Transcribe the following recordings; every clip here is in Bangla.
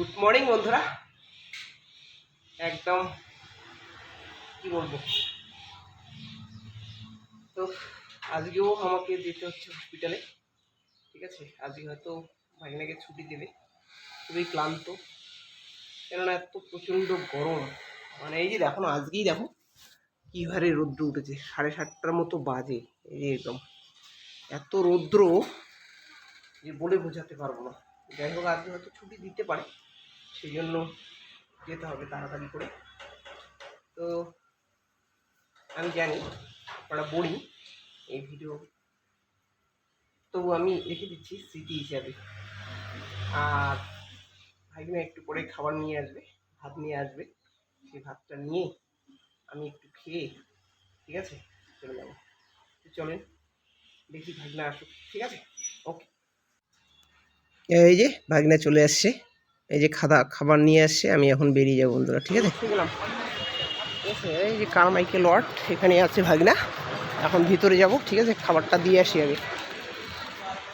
গুড মর্নিং বন্ধুরা। একদম, কি বলব? তো, আজকেও আমাকে যেতে হচ্ছে হসপিটালে ঠিক আছে? আজকে হয়তো ভাগনাকে ছুটি দেবে। খুবই ক্লান্ত। কেননা এত প্রচণ্ড গরম। মানে এই যে দেখো আজকেই দেখো কী হারে রৌদ্র উঠেছে। সাড়ে সাতটার মতো বাজে, এই যে একদম। এত রৌদ্র যে বলে বোঝাতে পারব না। যাই হোক, আজকে হয়তো ছুটি দিতে পারে। সেই জন্য যেতে হবে তাড়াতাড়ি করে। তো আমি জানি, আপনারা বলি এই ভিডিও। তবু আমি রেখে দিচ্ছি স্মৃতি হিসাবে। আর ভাইগুলো একটু পরে খাবার নিয়ে আসবে, ভাত নিয়ে আসবে। সেই ভাতটা নিয়ে আমি একটু খেয়ে, ঠিক আছে? চলে যাব। চলেন, দেখি ভাগনা আসুক, ঠিক আছে? ওকে। এই যে ভাগনা চলে আসছে। এই যে খাদা খাবার নিয়ে আসছে আমি এখন বেরিয়ে যাব বন্ধুরা ঠিক আছে? এই যে কারমাইকেল ওয়ার্ড এখানে আছে ভাগনা। এখন ভিতরে যাব ঠিক আছে? খাবারটা দিয়ে আসি আগে।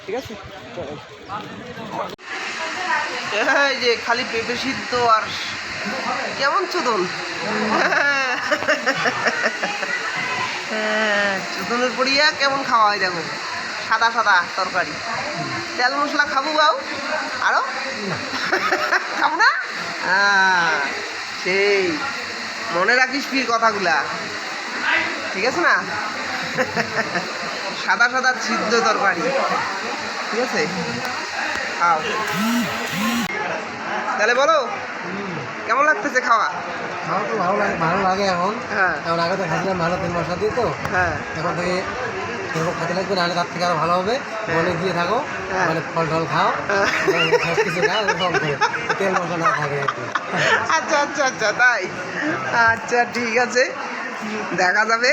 ঠিক আছে। এই যে খালি পেঁপে সিদ্ধ আর কেমন চোদন? হ্যাঁ চোদনের পড়িয়া কেমন খাওয়া হয় দেখো? সাদা সাদা তরকারি। তেল মশলা খাব বাউ আরও? খাব না? সেই। মনে রাখিস ফির কথাগুলা। ঠিক আছে না? সাদা সাদা সিদ্ধ তরকারি। ঠিক আছে? খাও। তাহলে বলো কেমন লাগতেছে খাওয়া? খাওয়া তো ভালো লাগে ভালো লাগে এখন। হ্যাঁ। এখন আগে তো খাচ্ছিলাম ভালো তেল মশলা দিয়ে তো। হ্যাঁ। এখন থেকে সেরকম খেতে লাগবে নাহলে তার থেকে আরও ভালো হবে। মনে দিয়ে থাকো। মানে ফল টল খাও। সব কিছু খাও সব তেল মশলা না থাকে। আচ্ছা আচ্ছা আচ্ছা তাই? আচ্ছা ঠিক আছে। দেখা যাবে।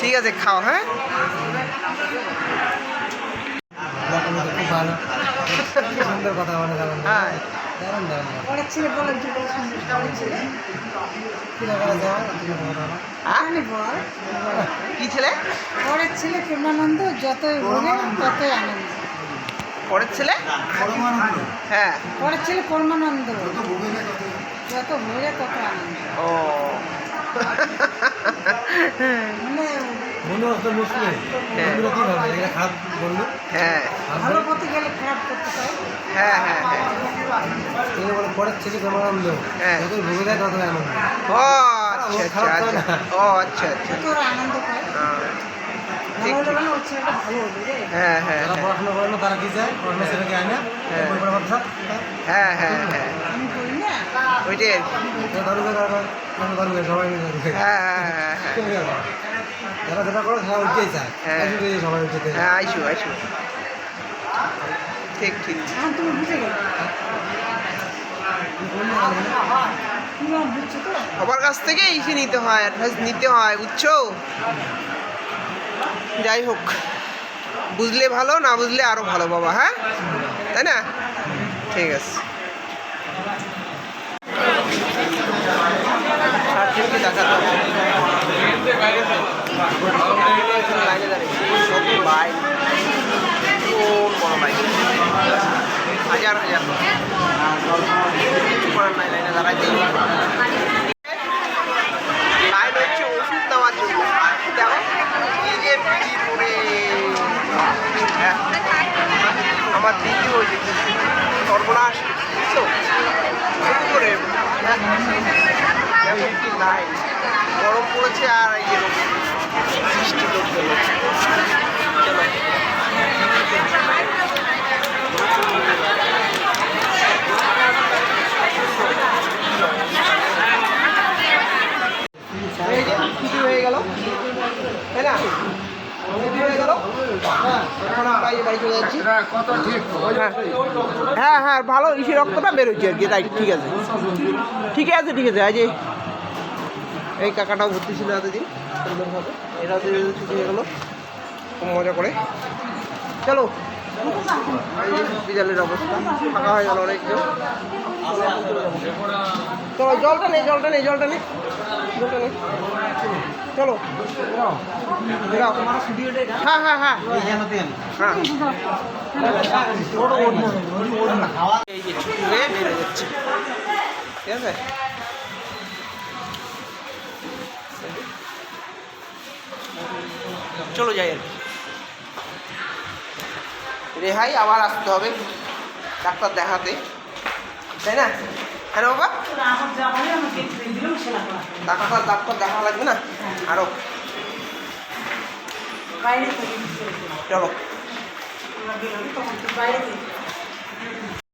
ঠিক আছে খাও হ্যাঁ? খুব ভালো। সুন্দর কথা বলে হ্যাঁ। পরের ছেলে কি কথা বলা আমি বল। কি ছেলে? পরের ছেলে প্রেমানন্দ যতই ভোগে ততই আনন্দ। পরের ছেলে? হ্যাঁ। পরের ছেলে পরমানন্দ। যত তত আনন্দ। ও। মানে বন্ধু তো মুসলিম বন্ধুরা কি ভাবে? এটা খারাপ হ্যাঁ। ভালো পথে গেলে খারাপ করতে চাই হ্যাঁ হ্যাঁ হ্যাঁ। এই বলে পরের ছেলে প্রেমানন্দ হ্যাঁ। যতই ভুগে দেয় ততই আনন্দ ও আচ্ছা আচ্ছা আচ্ছা ও আচ্ছা আচ্ছা তত আনন্দ পায় হ্যাঁ। হ্যাঁ হ্যাঁ যারা পড়াশোনা করে না তারা কি চায় পড়াশোনা ছেলেকে আয় না হ্যাঁ। হ্যাঁ হ্যাঁ হ্যাঁ ওইটাই আর কি সবাই হ্যাঁ হ্যাঁ হ্যাঁ হ্যাঁ যারা যেটা করে তারা উঠতেই চায় হ্যাঁ। সবাই উঠতে হ্যাঁ আইসো আইসো ঠিক ঠিক তুমি বুঝে গেলে তুমি আমার বুঝছ তো সবার কাছ থেকে ইসে নিতে হয় অ্যাডভাইস নিতে হয়, বুঝছ? যাই হোক, বুঝলে ভালো, না বুঝলে আরও ভালো বাবা হ্যাঁ? তাই না? ঠিক আছে। লাইন হাজার হাজার। নাই, লাইনে দাঁড়াইতেই হবে। লাইন হচ্ছে ওষুধ নেওয়ার জন্য দেখো কি যে ভিড় করে হ্যাঁ আমার দিদি ওই যে সর্বনাশ বুঝছ করে হ্যাঁ লাইন গরম পড়েছে আর এই যে লোক বৃষ্টি করতে চলো এই যে ছুটি হয়ে গেল তাই না ছুটি হয়ে গেল এখন আমরা এই বাড়ি চলে যাচ্ছি। হ্যাঁ। হ্যাঁ হ্যাঁ ভালো ইসে রক্তটা বেরোচ্ছে আর কি তাই ঠিক আছে। ঠিক আছে ঠিক আছে আজ এই- এই কাকাটাও ভর্তি ছিল এতদিন সুন্দরভাবে। এরা ছুটি হয়ে গেলো খুব মজা করে। চলো হসপিটালের অবস্থা। ফাঁকা হয়ে গেল অনেকজন চলো, জলটা নেই জলটা নেই জলটা নেই। জলটা নেই। চলো। হ্যাঁ হ্যাঁ হ্যাঁ। হ্যাঁ। এই বেড়ে যাচ্ছে। ঠিক আছে? চলো যাই আর কি। রেহাই আবার আসতে হবে ডাক্তার দেখাতে। তাই না? হ্যাঁ বাবা ডাক্তার ডাক্তার দেখা লাগবে না? আরও। বাইরে চলো।